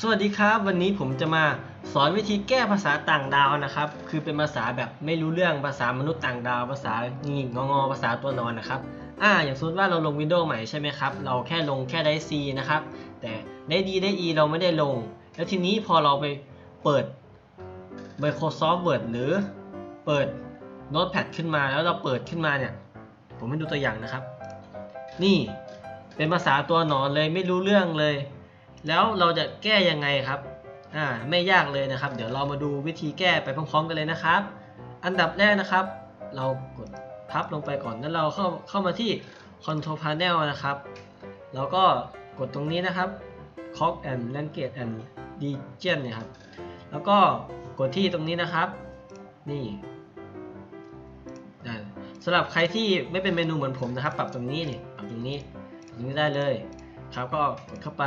สวัสดีครับ วันนี้ผมจะมาสอนวิธีแก้ภาษาต่างดาวนะครับ คือเป็นภาษาแบบไม่รู้เรื่องภาษามนุษย์ต่างดาว ภาษางีงงอภาษาตัวนอนนะครับอ่าอย่างสมมติว่าเราลงวินโดว์ใหม่ใช่ไหมครับ เราแค่ลงแค่ได้ C นะครับ แต่ได้ดีได้ E เราไม่ได้ลง แล้วทีนี้พอเราไปเปิด Microsoft Word หรือเปิด Notepad ขึ้นมาแล้วเราเปิดขึ้นมาเนี่ย ผมให้ดูตัวอย่างนะครับ นี่เป็นภาษาตัวหนอนเลยไม่รู้เรื่องเลย แล้วเราจะแก้ยังไงครับอ่าไม่ยากเลยนะครับ เดี๋ยวเรามาดูวิธีแก้ไปพร้อมๆกันเลยนะครับ อันดับแรกนะครับ เรากดพับลงไปก่อนแล้วเราเข้าเข้ามาที่ Control Panel นะครับแล้วก็กดตรงนี้นะครับ Clock and Language and Region เนี่ยครับแล้วก็กดที่ตรงนี้นะครับ นี่สำหรับใครที่ไม่เป็นเมนูเหมือนผมนะครับ ปรับตรงนี้นี่ปรับตรงนี้ตรงนี้ได้เลย ครับก็กดเข้าไป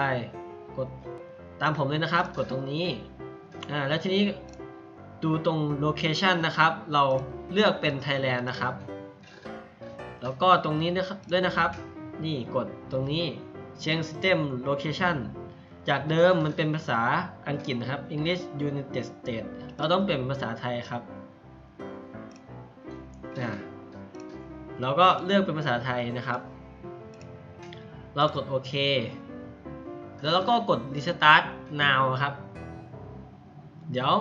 กดตามผมเลยนะครับ กดตรงนี้อ่าแล้วทีนี้ดูตรง location นะครับ เราเลือกเป็น Thailand นะครับ แล้วก็ตรงนี้นะครับด้วยนะครับ นี่กดตรงนี้ change system location จากเดิมมันเป็นภาษาอังกฤษนะครับ English United States เราต้องเปลี่ยนเป็นภาษาไทยครับอ่าเราก็เลือกเป็นภาษาไทยนะครับ เรากดโอเค แล้วเราก็กด restart now ครับ เดี๋ยว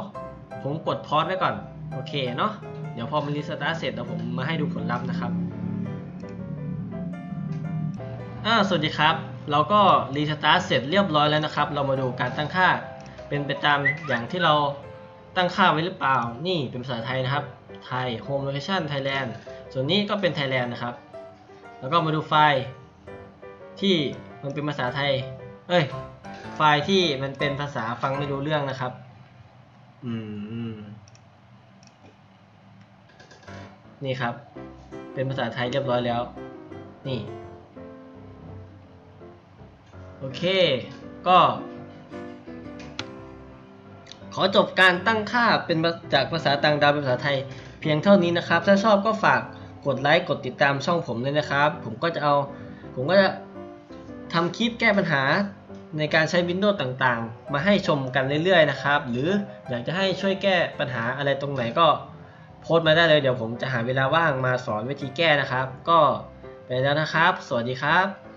ผมกดพอสไว้ก่อน โอเคเนาะ เดี๋ยวพอมัน restart เสร็จเดี๋ยวผมมาให้ดูผลลัพธ์นะครับ อ่า สวัสดีครับ เราก็ restart เสร็จเรียบร้อยแล้วนะครับ เรามาดูการตั้งค่า เป็นไปตามอย่างที่เราตั้งค่าไว้หรือเปล่า นี่เป็นภาษาไทยนะครับ ไทย home location Thailand ส่วนนี้ก็เป็น Thailand นะครับ แล้วก็มาดูไฟล์ที่มันเป็นภาษาไทย เอ้ย ไฟล์ที่มันเป็นภาษาฟังไม่รู้เรื่องนะครับ อืม นี่ครับ เป็นภาษาไทยเรียบร้อยแล้ว นี่ โอเค ก็ ขอจบการตั้งค่าเป็นจากภาษาต่างดาวเป็นภาษาไทยเพียงเท่านี้นะครับ ถ้าชอบก็ฝากกดไลค์ กดติดตามช่องผมด้วยนะครับ ผมก็จะเอา ผมก็จะทำคลิปแก้ปัญหา ในการใช้ Windows ต่างๆ มาให้ชมกันเรื่อยๆนะครับ หรืออยากจะให้ช่วยแก้ปัญหาอะไรตรงไหนก็โพสต์มาได้เลยเดี๋ยวผมจะหาเวลาว่างมาสอนวิธีแก้นะครับ ก็ไปแล้วนะครับ สวัสดีครับ